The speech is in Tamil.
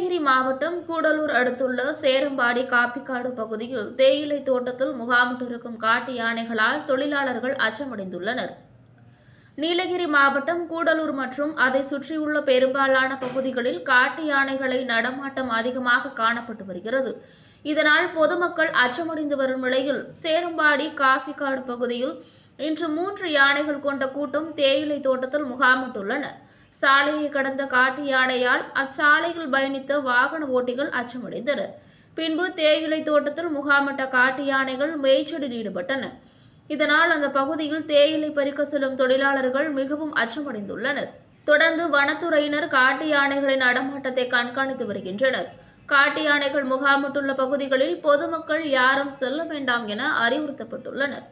நீலகிரி மாவட்டம் கூடலூர் அடுத்துள்ள சேரம்பாடி காப்பிக்காடு பகுதியில் தேயிலை தோட்டத்தில் முகாமிட்டிருக்கும் காட்டு யானைகளால் தொழிலாளர்கள் அச்சமடைந்துள்ளனர். நீலகிரி மாவட்டம் கூடலூர் மற்றும் அதை சுற்றியுள்ள பெரும்பாலான பகுதிகளில் காட்டு யானைகளை நடமாட்டம் அதிகமாக காணப்பட்டு வருகிறது. இதனால் பொதுமக்கள் அச்சமடைந்து வரும் நிலையில் சேரம்பாடி காஃபிக்காடு பகுதியில் இன்று மூன்று யானைகள் கொண்ட கூட்டம் தேயிலை தோட்டத்தில் முகாமிட்டுள்ளனர் சாலையை கடந்த காட்டு யானையால் அச்சாலையில் பயணித்த வாகன ஓட்டிகள் அச்சமடைந்தனர். பின்பு தேயிலை தோட்டத்தில் முகாமிட்ட காட்டு யானைகள் மேய்ச்சலில் ஈடுபட்டன. இதனால் அந்த பகுதியில் தேயிலை பறிக்க செல்லும் தொழிலாளர்கள் மிகவும் அச்சமடைந்துள்ளனர். தொடர்ந்து வனத்துறையினர் காட்டு யானைகளின் நடமாட்டத்தை கண்காணித்து வருகின்றனர். காட்டு யானைகள் முகாமிட்டுள்ள பகுதிகளில் பொதுமக்கள் யாரும் செல்ல வேண்டாம் என அறிவுறுத்தப்பட்டுள்ளனர்.